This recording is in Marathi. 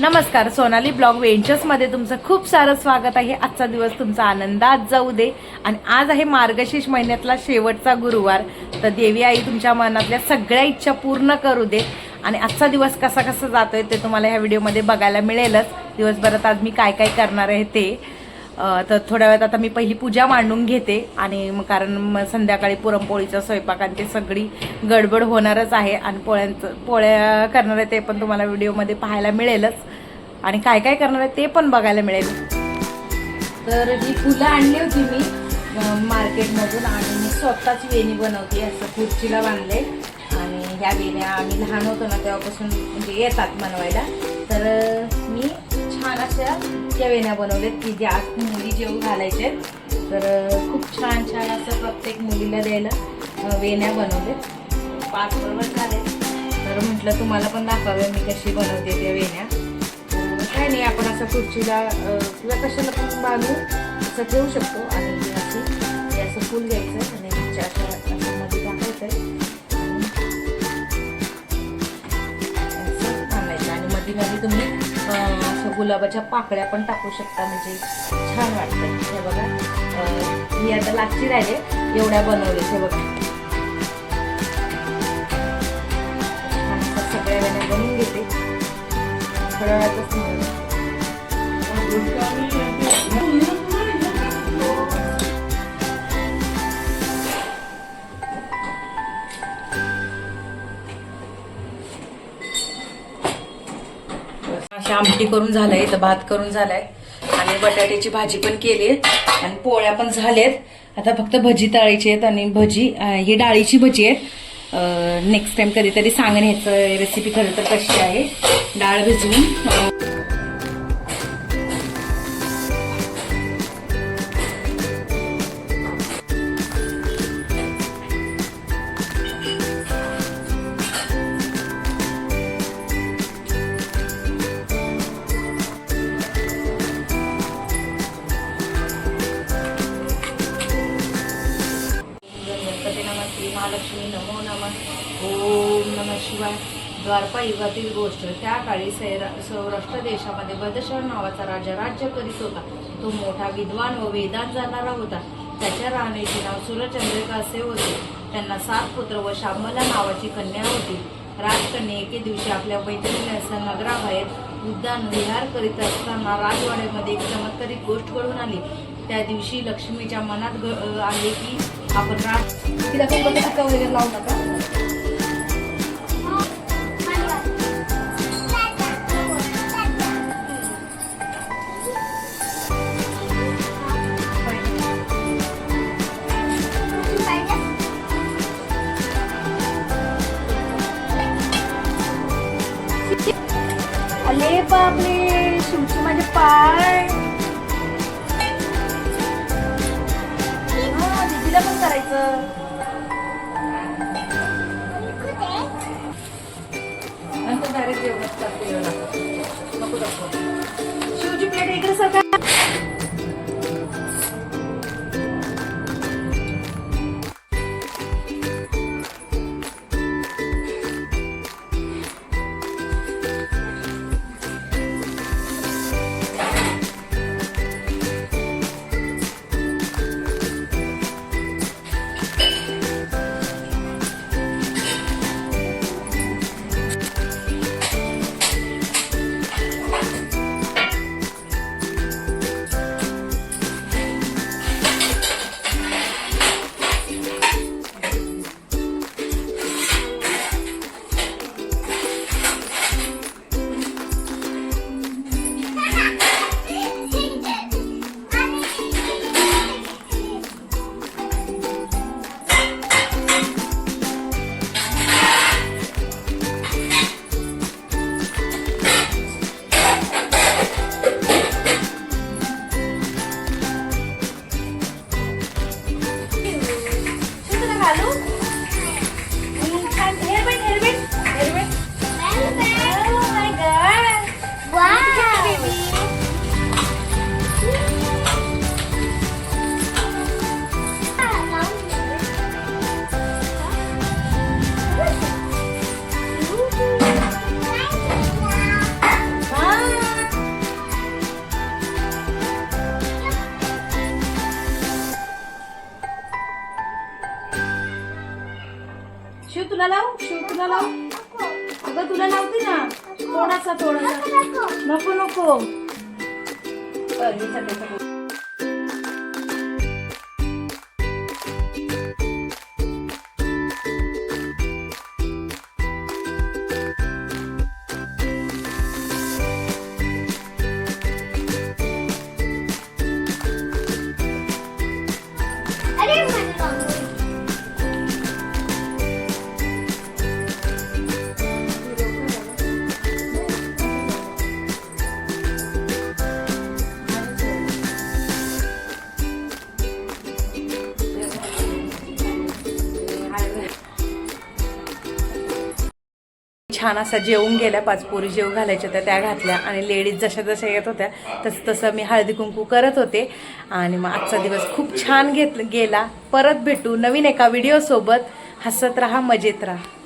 नमस्कार सोनाली ब्लॉग वेंचर्समध्ये तुमचं खूप सारं स्वागत आहे. आजचा दिवस तुमचा आनंदात जाऊ दे. आणि आज आहे मार्गशीर्ष महिन्यातला शेवटचा गुरुवार. तर देवी आई तुमच्या मनातल्या सगळ्या इच्छा पूर्ण करू दे. आणि आजचा दिवस कसा कसा जातोय ते तुम्हाला ह्या व्हिडिओमध्ये बघायला मिळेलच. दिवसभरात आज मी काय काय करणार आहे ते. तर थोड्या वेळात आता मी पहिली पूजा मांडून घेते आणि मग कारण मग संध्याकाळी पुरणपोळीचा स्वयंपाक आणि ते सगळी गडबड होणारच आहे आणि पोळ्यांचं पोळ्या करणार आहे ते पण तुम्हाला व्हिडिओमध्ये पाहायला मिळेलच. आणि काय काय करणार आहे ते पण बघायला मिळेल. तर ही फुलं आणली होती मी मार्केटमधून आणि मी स्वतःच वेणी बनवते असं खुर्चीला बांधले. आणि ह्या वेण्या आम्ही लहान होतो ना तेव्हापासून म्हणजे येतात बनवायला. तर अशा त्या वेण्या बनवल्यात की ज्या आज मुली जेव घालायचे तर खूप छान छान असं प्रत्येक मुलीला द्यायला वेण्या बनवल्यात. पाच बरोबर झाले तर म्हटलं तुम्हाला पण दाखवावे मी कशी बनवते त्या वेण्या. काय नाही आपण असं खुर्चीला किंवा कशाला पण बांधू असं ठेवू शकतो. आणि अशी असं फुल घ्यायचं आणि ह्याच्या अशा मध्ये टाकायचं असं बांधायचं आणि मध्ये मध्ये तुम्ही गुलाबाच्या पाकळ्या पण टाकू शकता म्हणजे छान वाटतं. हे बघा. मी आता लागची राहिले. एवढ्या बनवले हे बघा. सगळ्या वेळेला बनवून घेते. थोड्या वेळातच अशी आमटी करून झालंय तर भात करून झालाय. आणि बटाट्याची भाजी पण केली आणि पोळ्या पण झाल्यात. आता फक्त भजी तळायची आहेत आणि भजी ही डाळीची भजी आहेत. नेक्स्ट टाइम कधीतरी सांगण्याचं ह्याचं रेसिपी खरं तर कशी आहे. डाळ भिजवून महालक्ष्मी नमो नमः. ओम नमः शिवाय. द्वारपा युगातील गोष्ट. त्या काळी सैरा सौराष्ट्र देशामध्ये बदशर नावाचा राजा राज्य करीत होता. तो मोठा विद्वान व वेदांत जाणारा होता. त्याच्या राहण्याचे नाव सूरचंद्रिका असे होते. त्यांना सात पुत्र व शांबला नावाची कन्या होती. राजकन्या एके दिवशी आपल्या मैत्रिणीसह नगराबाहेर उद्यान विहार करीत असताना राजवाड्यामध्ये एक चमत्कारिक गोष्ट घडून आली. त्या दिवशी लक्ष्मीच्या मनात ग- आले की आपण राज तिला काही बघा टिका वगैरे लावू नका अले बापरे शिवची माझे पाय नंतर डायरेक्ट जेवणच करते एवढा. नको शिवची प्लेट इकडे सरका तुला लाव? शिव तुला लाव? अगं तुला लावते ना. थोडासा थोडासा. नको नको. छान असा जेवून गेल्या पाच पोरी जेव घालायच्या होत्या त्या घातल्या आणि लेडीज जशा जशा येत होत्या तसं तसं मी हळदी कुंकू करत होते. आणि मग आजचा दिवस खूप छान घेत गेला. परत भेटू नवीन एका व्हिडिओसोबत हसत राहा मजेत राहा.